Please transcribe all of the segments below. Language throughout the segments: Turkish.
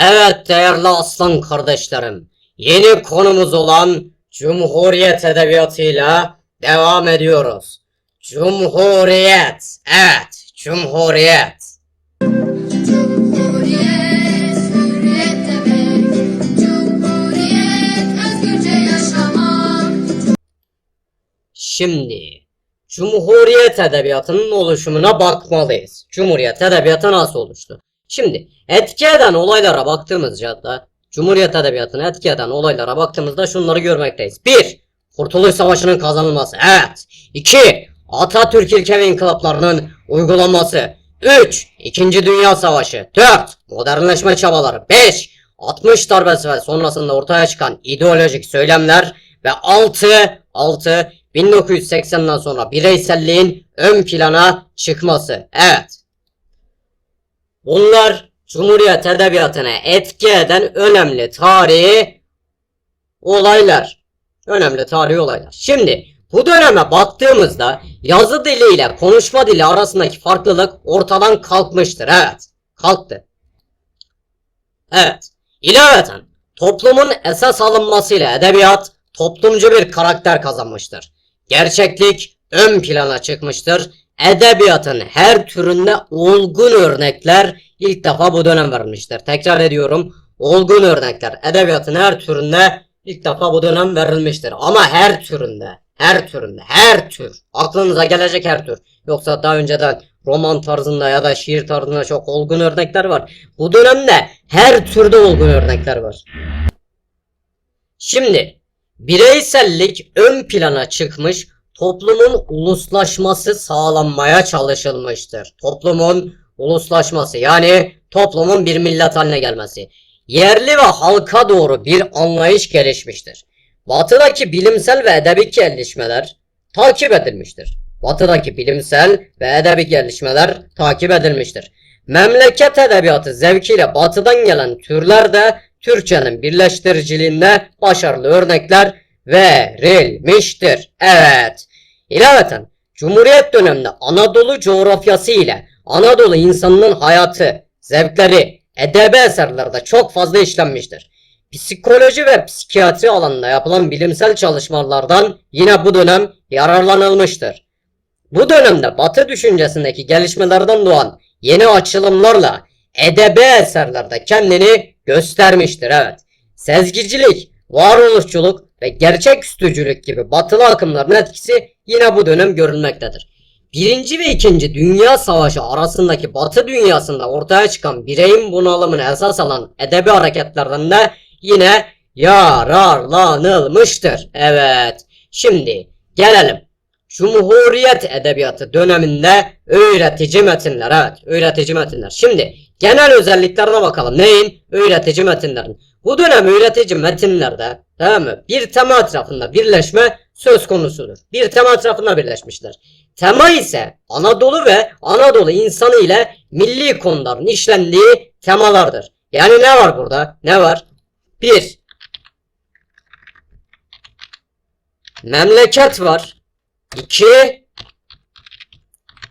Evet değerli aslan kardeşlerim. Yeni konumuz olan Cumhuriyet Edebiyatı'yla devam ediyoruz. Cumhuriyet. Evet, Cumhuriyet. Cumhuriyet, hürriyet demek. Cumhuriyet, özgürce yaşamak. Şimdi Cumhuriyet Edebiyatı'nın oluşumuna bakmalıyız. Cumhuriyet Edebiyatı nasıl oluştu? Şimdi etki eden olaylara baktığımızda Cumhuriyet Edebiyatı'nı etki eden olaylara baktığımızda şunları görmekteyiz. 1. Kurtuluş Savaşı'nın kazanılması. Evet. 2. Atatürk ilke ve inkılaplarının uygulanması. 3. İkinci Dünya Savaşı. 4. Modernleşme çabaları. 5. 60 darbesi ve sonrasında ortaya çıkan ideolojik söylemler ve 6. 6. 1980'den sonra bireyselliğin ön plana çıkması. Evet. Bunlar Cumhuriyet Edebiyatı'na etki eden önemli tarihi olaylar. Önemli tarihi olaylar. Şimdi bu döneme baktığımızda yazı dili ile konuşma dili arasındaki farklılık ortadan kalkmıştır. Evet. Kalktı. Evet. İlaveten toplumun esas alınmasıyla edebiyat toplumcu bir karakter kazanmıştır. Gerçeklik ön plana çıkmıştır. Edebiyatın her türünde olgun örnekler ilk defa bu dönem verilmiştir. Tekrar ediyorum. Olgun örnekler edebiyatın her türünde ilk defa bu dönem verilmiştir. Ama her türünde, her türünde, her tür. Aklınıza gelecek her tür. Yoksa daha önceden roman tarzında ya da şiir tarzında çok olgun örnekler var. Bu dönemde her türde olgun örnekler var. Şimdi bireysellik ön plana çıkmış, toplumun uluslaşması sağlanmaya çalışılmıştır. Toplumun uluslaşması yani toplumun bir millet haline gelmesi. Yerli ve halka doğru bir anlayış gelişmiştir. Batıdaki bilimsel ve edebi gelişmeler takip edilmiştir. Batıdaki bilimsel ve edebi gelişmeler takip edilmiştir. Memleket edebiyatı zevkiyle batıdan gelen türler de Türkçenin birleştiriciliğinde başarılı örnekler verilmiştir. Evet. İlaveten Cumhuriyet döneminde Anadolu coğrafyası ile Anadolu insanının hayatı, zevkleri, edebi eserlerde çok fazla işlenmiştir. Psikoloji ve psikiyatri alanında yapılan bilimsel çalışmalardan yine bu dönem yararlanılmıştır. Bu dönemde Batı düşüncesindeki gelişmelerden doğan yeni açılımlarla edebi eserlerde kendini göstermiştir. Evet. Sezgicilik, varoluşçuluk ve gerçeküstücülük gibi batılı akımların etkisi yine bu dönem görülmektedir. Birinci ve ikinci Dünya Savaşı arasındaki Batı dünyasında ortaya çıkan bireyin bunalımını esas alan edebi hareketlerden de yine yararlanılmıştır. Evet. Şimdi gelelim. Cumhuriyet Edebiyatı döneminde öğretici metinler. Evet, öğretici metinler. Şimdi genel özelliklerine bakalım. Neyin? Öğretici metinlerin. Bu dönem öğretici metinlerde tamam mı? Bir tema etrafında birleşme söz konusudur. Bir tema etrafında birleşmişler. Tema ise Anadolu ve Anadolu insanı ile milli konuların işlendiği temalardır. Yani ne var burada? Ne var? 1. Memleket var. 2.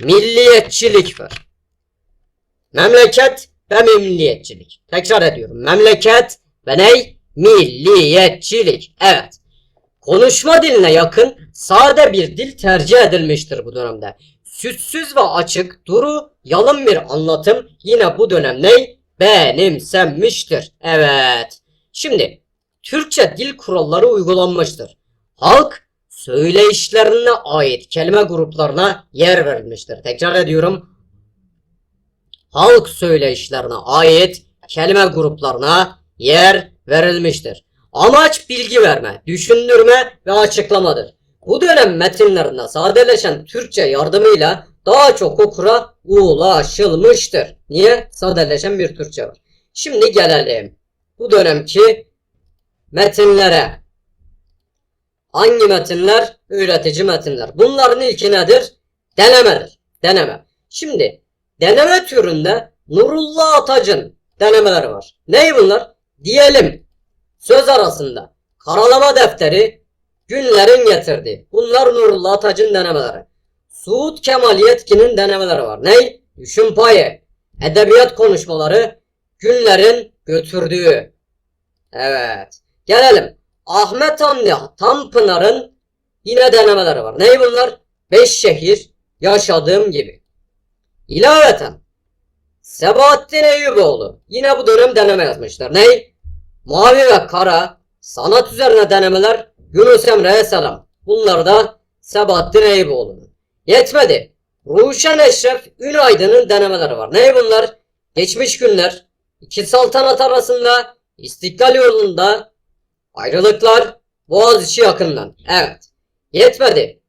Milliyetçilik var. Memleket ve milliyetçilik. Tekrar ediyorum. Memleket ve ney? Milliyetçilik. Evet. Konuşma diline yakın sade bir dil tercih edilmiştir bu dönemde. Sütsüz ve açık, duru, yalın bir anlatım yine bu dönem ney? Benimsenmiştir. Evet. Şimdi Türkçe dil kuralları uygulanmıştır. Halk söyleyişlerine ait kelime gruplarına yer verilmiştir. Tekrar ediyorum. Halk söyleyişlerine ait kelime gruplarına yer verilmiştir. Amaç bilgi verme, düşündürme ve açıklamadır. Bu dönem metinlerinde sadeleşen Türkçe yardımıyla daha çok okura ulaşılmıştır. Niye? Sadeleşen bir Türkçe var. Şimdi gelelim. Bu dönemki metinlere. Hangi metinler? Öğretici metinler. Bunların ilki nedir? Denemedir. Deneme. Şimdi deneme türünde Nurullah Atac'ın denemeleri var. Ney bunlar? Diyelim söz arasında karalama defteri günlerin getirdi. Bunlar Nurullah Atac'ın denemeleri. Suud Kemal Yetkin'in denemeleri var. Ney? Düşün payı. Edebiyat konuşmaları günlerin götürdüğü. Evet. Gelelim. Ahmet Hamdi Tanpınar'ın yine denemeleri var. Ney bunlar? Beş şehir yaşadığım gibi. İlaveten Sebahattin Eyyuboğlu yine bu dönem deneme yazmışlar. Ney? Mavi ve Kara sanat üzerine denemeler Yunus Emre'ye selam. Bunlar da Sebahattin Eyyuboğlu'nun. Yetmedi. Ruşen Eşref Ünaydın'ın denemeleri var. Ney bunlar? Geçmiş günler, iki saltanat arasında, İstiklal yolunda, ayrılıklar, Boğaziçi yakından. Evet. Yetmedi.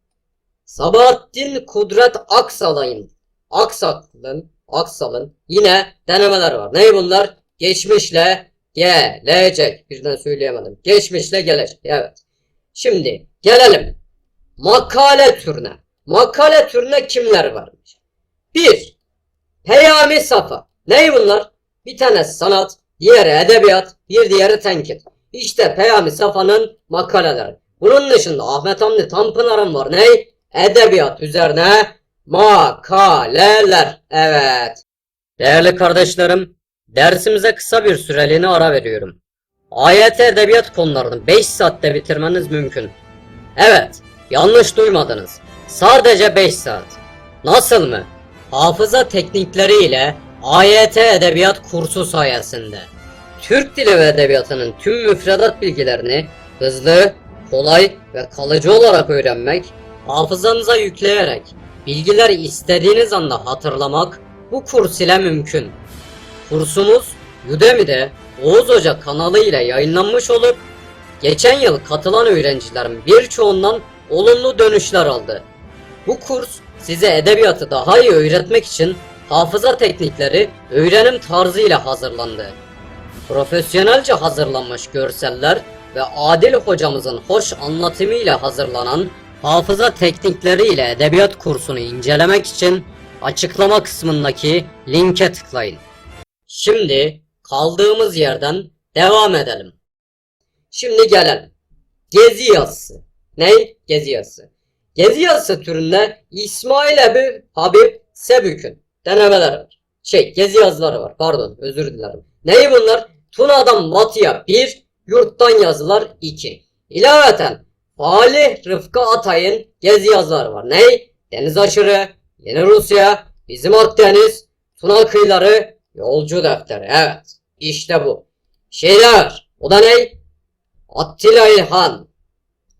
Sabahattin Kudret Aksalay'ın, Aksal'ın, Aksal'ın yine denemeler var. Ney bunlar? Geçmişle gelecek. Birden söyleyemedim. Geçmişle gelecek. Evet. Şimdi gelelim. Makale türüne. Makale türüne kimler varmış? Bir. Peyami Safa. Ney bunlar? Bir tanesi sanat, diğeri edebiyat, bir diğeri tenkit. İşte Peyami Safa'nın makaleleri. Bunun dışında Ahmet Hamdi Tanpınar'ın var. Ney? Edebiyat üzerine makaleler. Evet. Değerli kardeşlerim, dersimize kısa bir süreliğine ara veriyorum. AYT edebiyat konularını 5 saatte bitirmeniz mümkün. Evet, yanlış duymadınız. Sadece 5 saat. Nasıl mı? Hafıza teknikleri ile AYT edebiyat kursu sayesinde. Türk dili ve edebiyatının tüm müfredat bilgilerini hızlı, kolay ve kalıcı olarak öğrenmek, hafızanıza yükleyerek bilgileri istediğiniz anda hatırlamak bu kurs ile mümkün. Kursumuz Udemy'de Oğuz Hoca kanalı ile yayınlanmış olup geçen yıl katılan öğrencilerin birçoğundan olumlu dönüşler aldı. Bu kurs size edebiyatı daha iyi öğretmek için hafıza teknikleri öğrenim tarzı ile hazırlandı. Profesyonelce hazırlanmış görseller ve Adil hocamızın hoş anlatımıyla hazırlanan hafıza teknikleri ile edebiyat kursunu incelemek için açıklama kısmındaki linke tıklayın. Şimdi kaldığımız yerden devam edelim. Şimdi gelelim. Gezi yazısı. Ne? Gezi yazısı. Gezi yazısı türünde İsmail Ebu Habib Sebük'ün denemeleri var. Şey gezi yazıları var. Pardon özür dilerim. Neyi bunlar? Tuna'dan batıya 1, yurttan yazılar 2. İlaveten Falih Rıfkı Atay'ın gezi yazıları var. Ney? Deniz aşırı, Yeni Rusya, Bizim Akdeniz, Tuna kıyıları, Yolcu defteri. Evet. işte bu. Şeyler. O da ne? Attila İlhan.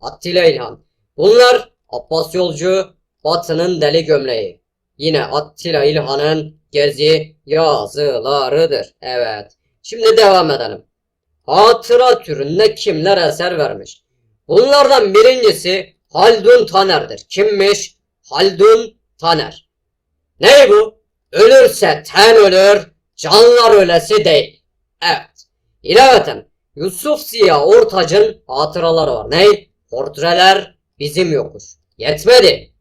Attila İlhan. Bunlar Abbas Yolcu, Batı'nın deli gömleği. Yine Attila İlhan'ın gezi yazılarıdır. Evet. Şimdi devam edelim. Hatıra türünde kimler eser vermiş? Bunlardan birincisi Haldun Taner'dir. Kimmiş? Haldun Taner. Ne bu? Ölürse ten ölür, canlar ölesi değil. Evet. İlaveten Yusuf Ziya Ortaç'ın hatıraları var. Ne? Portreler bizim yokuş. Yetmedi.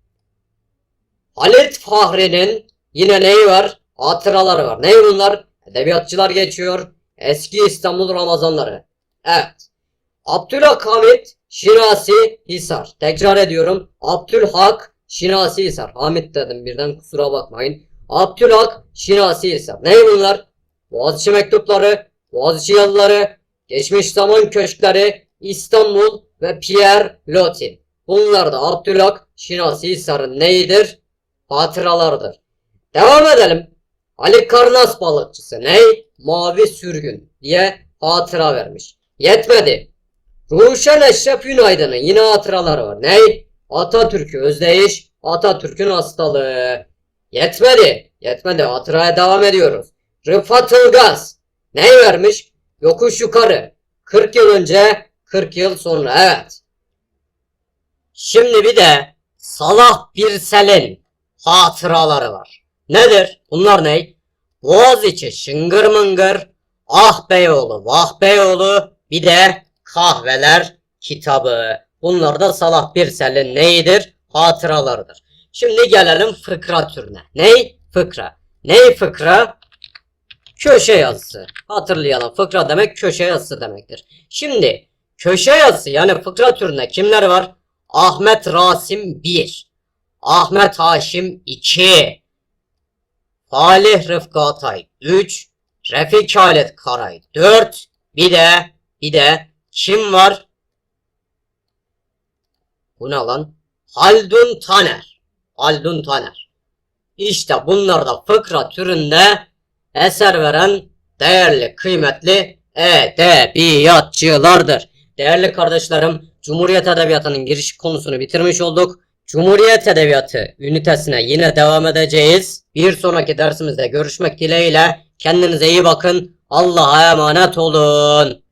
Halit Fahri'nin yine neyi var? Hatıraları var. Ne bunlar? Edebiyatçılar geçiyor. Eski İstanbul Ramazanları. Evet. Abdülhamit Şinasi Hisar. Tekrar ediyorum. Abdülhak Şinasi Hisar. Hamit dedim birden kusura bakmayın. Abdülhak Şinasi Hisar. Ne bunlar? Boğaziçi mektupları, Boğaziçi yazıları, geçmiş zaman köşkleri, İstanbul ve Pierre Lotin. Bunlar da Abdülhak Şinasi Hisar'ın neyidir? Hatıralardır. Devam edelim. Ali Karnas balıkçısı ne? Mavi sürgün diye hatıra vermiş. Yetmedi. Ruşen Eşref Günaydın'ın yine hatıraları var. Ne? Atatürk'ü özdeyiş, Atatürk'ün hastalığı. Yetmedi. Yetmedi. Hatıraya devam ediyoruz. Rıfat Ilgaz. Ne vermiş? Yokuş yukarı. 40 yıl önce, 40 yıl sonra. Evet. Şimdi bir de Salah Birsel'in hatıraları var. Nedir? Bunlar ne? Boğaziçi şıngır mıngır, Ah Beyoğlu, Vah Beyoğlu, bir de kahveler kitabı. Bunlar da Salah Birsel'in neyidir? Hatıralarıdır. Şimdi gelelim fıkra türüne. Ney? Fıkra. Ney fıkra? Köşe yazısı. Hatırlayalım. Fıkra demek köşe yazısı demektir. Şimdi köşe yazısı yani fıkra türünde kimler var? Ahmet Rasim 1. Ahmet Haşim 2. Falih Rıfkı Atay 3. Refik Halit Karay 4. Bir de bir de kim var? Bu ne lan? Haldun Taner. Haldun Taner. İşte bunlar da fıkra türünde eser veren değerli, kıymetli edebiyatçılardır. Değerli kardeşlerim, Cumhuriyet Edebiyatı'nın giriş konusunu bitirmiş olduk. Cumhuriyet Edebiyatı ünitesine yine devam edeceğiz. Bir sonraki dersimizde görüşmek dileğiyle. Kendinize iyi bakın. Allah'a emanet olun.